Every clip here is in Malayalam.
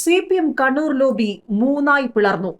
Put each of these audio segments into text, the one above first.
C P M Kannur lobby മൂന്നായി പിളർന്നു.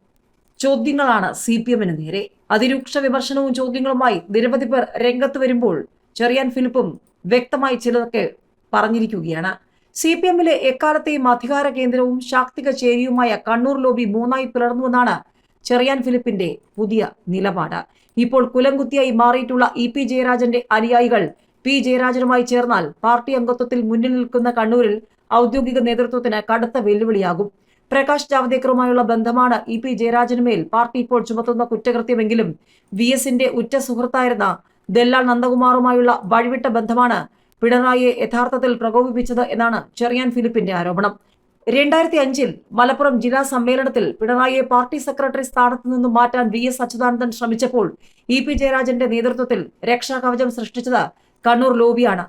ചോദ്യങ്ങളാണ് സി പി എമ്മിന് നേരെ. അതിരൂക്ഷ വിമർശനവും ചോദ്യങ്ങളുമായി നിരവധി പേർ രംഗത്ത് വരുമ്പോൾ ചെറിയാൻ ഫിലിപ്പും വ്യക്തമായി ചിലതൊക്കെ പറഞ്ഞിരിക്കുകയാണ്. സി പി എമ്മിലെ എക്കാലത്തെയും അധികാര കേന്ദ്രവും ശാക്തിക ചേരിയുമായ കണ്ണൂർ ലോബി മൂന്നായി പിളർന്നുവെന്നാണ് ചെറിയാൻ ഫിലിപ്പിന്റെ പുതിയ നിലപാട്. ഇപ്പോൾ കുലംകുത്തിയായി മാറിയിട്ടുള്ള ഇ പി ജയരാജന്റെ അനുയായികൾ പി. ജയരാജനുമായി ചേർന്നാൽ പാർട്ടി അംഗത്വത്തിൽ മുന്നിൽ നിൽക്കുന്ന കണ്ണൂരിൽ ഔദ്യോഗിക നേതൃത്വത്തിന് കടുത്ത വെല്ലുവിളിയാകും. പ്രകാശ് ജാവ്ദേക്കറുമായുള്ള ബന്ധമാണ് ഇ പി ജയരാജനുമേൽ പാർട്ടി ഇപ്പോൾ ചുമത്തുന്ന കുറ്റകൃത്യമെങ്കിലും വി എസിന്റെ ഉറ്റ സുഹൃത്തായിരുന്ന ദല്ലാൽ നന്ദകുമാറുമായുള്ള വഴിവിട്ട ബന്ധമാണ് പിണറായിയെ യഥാർത്ഥത്തിൽ പ്രകോപിപ്പിച്ചത് എന്നാണ് ചെറിയാൻ ഫിലിപ്പിന്റെ ആരോപണം. രണ്ടായിരത്തി അഞ്ചിൽ മലപ്പുറം ജില്ലാ സമ്മേളനത്തിൽ പിണറായിയെ പാർട്ടി സെക്രട്ടറി സ്ഥാനത്ത് നിന്നും മാറ്റാൻ വി എസ് അച്യുതാനന്ദൻ ശ്രമിച്ചപ്പോൾ ഇ പി ജയരാജന്റെ നേതൃത്വത്തിൽ രക്ഷാകവചം സൃഷ്ടിച്ചത് കണ്ണൂർ ലോബിയാണ്.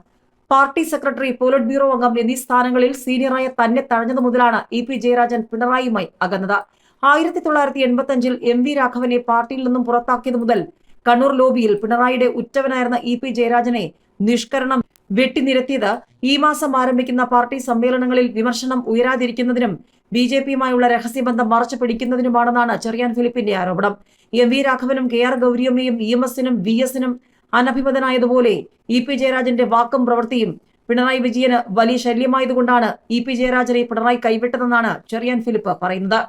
പാർട്ടി സെക്രട്ടറി പോളിറ്റ് ബ്യൂറോ അംഗം എന്നീ സ്ഥാനങ്ങളിൽ സീനിയറായ തന്നെ തഴഞ്ഞതു മുതലാണ് ഇ പി ജയരാജൻ പിണറായിയുമായി അകന്നത്. ആയിരത്തി തൊള്ളായിരത്തി എൺപത്തി അഞ്ചിൽ എം വി രാഘവനെ പാർട്ടിയിൽ നിന്നും പുറത്താക്കിയത് മുതൽ കണ്ണൂർ ലോബിയിൽ പിണറായിയുടെ ഉറ്റവനായിരുന്ന ഇ പി ജയരാജനെ നിഷ്കരണം വെട്ടിനിരത്തിയത് ഈ മാസം ആരംഭിക്കുന്ന പാർട്ടി സമ്മേളനങ്ങളിൽ വിമർശനം ഉയരാതിരിക്കുന്നതിനും ബി ജെ പിയുമായുള്ള രഹസ്യബന്ധം മറച്ചു പിടിക്കുന്നതിനുമാണെന്നാണ് ചെറിയാൻ ഫിലിപ്പിന്റെ ആരോപണം. എം വി രാഘവനും കെ ആർ ഗൗരിയമ്മയും ഇ എം എസിനും വി എസിനും അനഭിമതനായതുപോലെ ഇ പി ജയരാജന്റെ വാക്കും പ്രവൃത്തിയും പിണറായി വിജയന് വലിയ ശല്യമായതുകൊണ്ടാണ് ഇ പി ജയരാജനെ പിണറായി കൈവിട്ടതെന്നാണ് ചെറിയാൻ ഫിലിപ്പ് പറയുന്നത്.